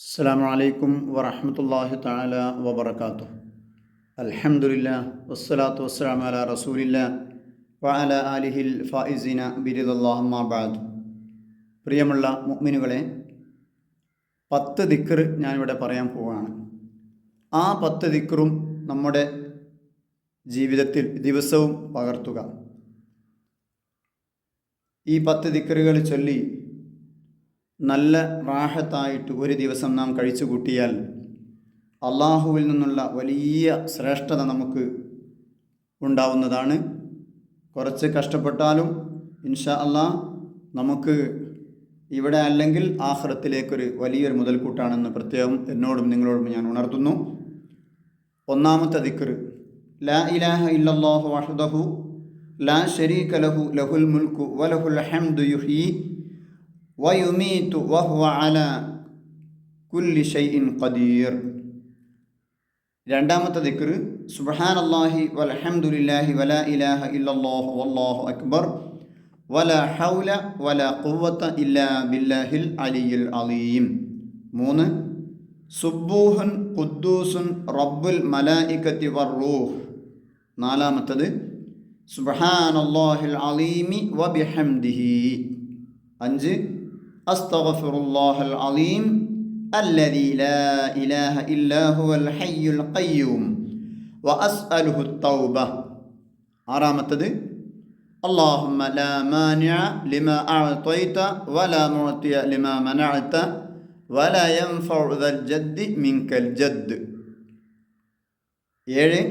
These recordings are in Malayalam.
അസ്സാം വലൈക്കും വറഹമത്തല്ലാഹി താല വബർക്കാത്തു അലഹമുല്ല വസ്സലാത്തു വസ്സലാം അല റസൂലില്ല വഅല അലിഹിൽ ഫായിസിന ബിരിദല്ലാഹുമാബാദ് പ്രിയമുള്ള മുഅ്മിനുകളെ പത്ത് ദിക്കർ ഞാനിവിടെ പറയാൻ പോവുകയാണ്. ആ പത്ത് ദിക്കറും നമ്മുടെ ജീവിതത്തിൽ ദിവസവും പകർത്തുക. ഈ പത്ത് ദിക്കറുകൾ ചൊല്ലി നല്ല റാഹത്തായിട്ട് ഒരു ദിവസം നാം കഴിച്ചു കൂട്ടിയാൽ അള്ളാഹുവിൽ നിന്നുള്ള വലിയ ശ്രേഷ്ഠത നമുക്ക് ഉണ്ടാവുന്നതാണ്. കുറച്ച് കഷ്ടപ്പെട്ടാലും ഇൻഷാ അള്ളാ നമുക്ക് ഇവിടെ അല്ലെങ്കിൽ ആഹ്റത്തിലേക്കൊരു വലിയൊരു മുതൽക്കൂട്ടാണെന്ന് പ്രത്യേകം എന്നോടും നിങ്ങളോടും ഞാൻ ഉണർത്തുന്നു. ഒന്നാമത്തെ ദിക്കർ ലാ ഇലാഹ ഇല്ലാഹു വഹദഹു ലാ ശരീക ലഹു ലഹുൽ മുൽക്കു വലഹുൽ ഹംദു യുഹീ വയുമീത്തു വഹുവ അല കുല്ലി ഷൈഇൻ ഖദീർ. രണ്ടാമത്തെ ദിക്ർ സുബ്ഹാൻ അള്ളാഹി വലഹമുല്ലാഹി വല ഇലാഹ ഇല്ലാഹു വല്ലാഹു അക്ബർ. വല ഹൗല വല ഖുവത്ത ഇല്ലാ ബില്ലാഹിൽ അലിയിൽ അലീം. മൂന്ന് സുബ്ബൂഹൻ ഖുദ്ദൂസുൻ റബ്ബുൽ മലായിക്കത്തി വർറൂഹ് നാലാമത്തത് സുബ്ഹാൻ അള്ളാഹിൽ അലീമി വബിഹംദിഹി അഞ്ച് أستغفر الله العظيم الذي لا إله إلا هو الحي القيوم وأسأله التوبة ആറാമത്തത് اللهم لا مانع لما أعطيت ولا معطي لما منعت ولا ينفع ذا الجد منك الجد ഏഴ്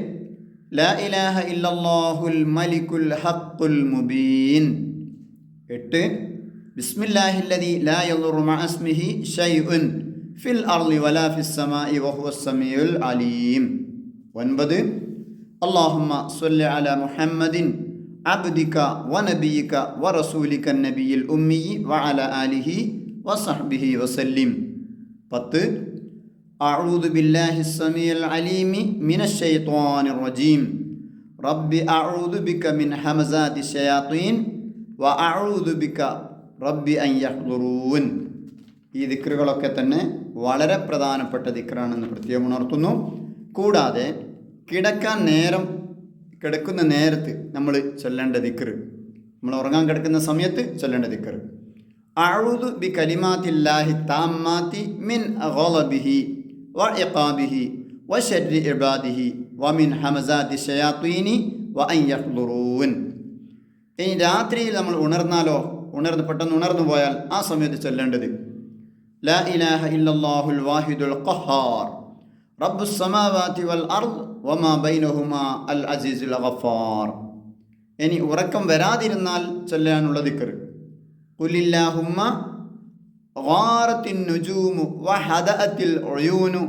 لا إله إلا الله الملك الحق المبين എട്ട് بسم الله الذي لا يضر مع اسمه شيء في الأرض ولا في السماء وهو السميع العليم ونبدأ اللهم صل على محمد عبدك ونبيك ورسولك النبي الأمي وعلى آله وصحبه وسلم بط أعوذ بالله السميع العليم من الشيطان الرجيم رب أعوذ بك من حمزات الشياطين وأعوذ بك റബ്ബി അയ്യഹ്ദുറൂൻ ഈ ദിക്റുകളൊക്കെ തന്നെ വളരെ പ്രധാനപ്പെട്ട ദിക്റാണെന്ന് പ്രത്യേകം ഉണർത്തുന്നു കൂടാതെ കിടക്കാൻ നേരം കിടക്കുന്ന നേരത്ത് നമ്മൾ ചൊല്ലേണ്ട ദിക്റ് നമ്മൾ ഉറങ്ങാൻ കിടക്കുന്ന സമയത്ത് ചൊല്ലേണ്ട ദിക്റ്. അഴുതു ബി കലിമാത്തില്ലാഹി താമാത്തി മിൻ അഹോലബിഹി വ ഇഖാബിഹി വ ശർരി ഇബാദിഹി വ മിൻ ഹമസാദി ഷയാത്തീനി വ അയ്യഹ്ദുറൂൻ ഇനി രാത്രിയിൽ നമ്മൾ ഉണർന്നാലോ? ഉണർന്ന് പെട്ടെന്ന് ഉണർന്നു പോയാൽ ആ സമയത്ത് ചൊല്ലേണ്ടത് ലാ ഇലാഹ ഇല്ലല്ലാഹുൽ വാഹിദുൽ ഖഹാർ റബ്ബുസ് സമാവാതി വൽ അർദ് വമാ ബൈനഹുമാ അൽ അസീസുൽ ഗഫാർ ഇനി ഉറക്കം വരാതിരുന്നാൽ ചൊല്ലാനുള്ള ദിക്ർ ഖുലില്ലാഹുമ്മ ഗാറത്തിൻ നുജൂമു വഹദഅത്തിൽ ഉയൂനു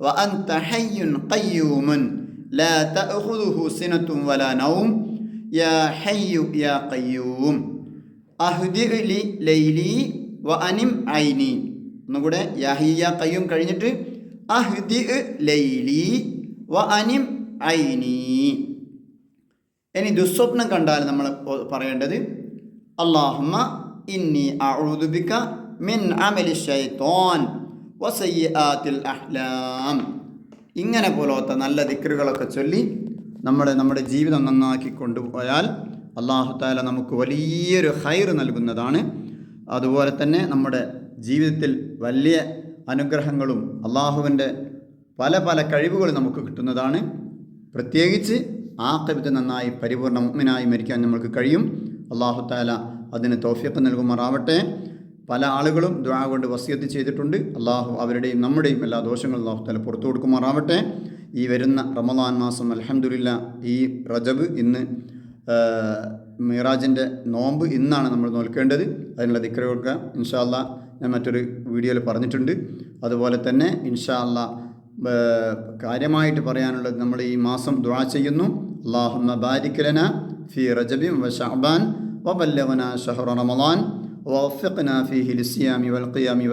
وأنت حي قيوم لا تأخذه سنة ولا نوم يا حي يا قيوم അഹ്ദിലി ലൈലി വ അനിം ഐനി. ഒന്നുകൂടെ യാഹിയ കയ്യും കഴിഞ്ഞിട്ട് അഹ്ദി ലൈലി വ അനിം ഐനി. ഇനി ദുസ്വപ്നം കണ്ടാൽ നമ്മൾ പറയേണ്ടത് അള്ളാഹുമ്മ ഇന്നി അഊദുബിക മിൻ അമലി ഷൈത്തോൻ വസയ്യാത്തിൽ അഹ്ലാം. ഇങ്ങനെ പോലത്തെ നല്ല ദിക്കറുകളൊക്കെ ചൊല്ലി നമ്മൾ നമ്മുടെ ജീവിതം നന്നാക്കി കൊണ്ടുപോയാൽ അള്ളാഹു താല നമുക്ക് വലിയൊരു ഹൈർ നൽകുന്നതാണ്. അതുപോലെ തന്നെ നമ്മുടെ ജീവിതത്തിൽ വലിയ അനുഗ്രഹങ്ങളും അള്ളാഹുവിന്റെ പല പല കഴിവുകളും നമുക്ക് കിട്ടുന്നതാണ്. പ്രത്യേകിച്ച് ആക്കവിത്ത് നന്നായി പരിപൂർണ മുമ്മിനായി മരിക്കാൻ നമ്മൾക്ക് കഴിയും. അള്ളാഹു താല അതിന് തോഫിയൊക്കെ നൽകുമാറാവട്ടെ. പല ആളുകളും ദ്വാ കൊണ്ട് വസിയത്ത് ചെയ്തിട്ടുണ്ട്. അള്ളാഹു അവരുടെയും നമ്മുടെയും എല്ലാ ദോഷങ്ങളും അള്ളാഹു താല പുറത്തു കൊടുക്കുമാറാവട്ടെ. ഈ വരുന്ന റമദാൻ മാസം അലഹമുല്ല ഈ റജബ് ഇന്ന് മിറാജിന്റെ നോമ്പ് ഇന്നാണ് നമ്മൾ നോൽക്കേണ്ടത്. അതിനുള്ള ദിക്കറുകൾക്ക് ഇൻഷാല്ല ഞാൻ മറ്റൊരു വീഡിയോയിൽ പറഞ്ഞിട്ടുണ്ട്. അതുപോലെ തന്നെ ഇൻഷാല്ല കാര്യമായിട്ട് പറയാനുള്ളത് നമ്മൾ ഈ മാസം ദ്വാ ചെയ്യുന്നു. അള്ളാഹുമ്മ ബാരിക്കലന ഫി റജബിം വ ഷഹബാൻ വബല്ലവന ഷഹർ റമദാൻ വഫിഖ്ന ഫീഹി ലിസിയാമി വൽ ഖിയാമി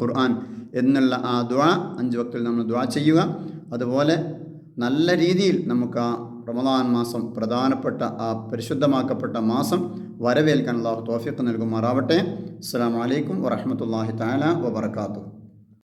ഖുർആൻ എന്നുള്ള ആ ദ്വാ അഞ്ച് വക്തിൽ നമ്മൾ ദ്വാ ചെയ്യുക. അതുപോലെ നല്ല രീതിയിൽ നമുക്ക് ആ റമദാൻ മാസം പ്രധാനപ്പെട്ട ആ പരിശുദ്ധമാക്കപ്പെട്ട മാസം വരവേൽക്കാൻ അള്ളാഹു തോഫിക്ക് നൽകുമാറാവട്ടെ. അസ്സാം വലൈക്കും വറഹമത്തല്ലാഹി താല വബർക്കാത്തു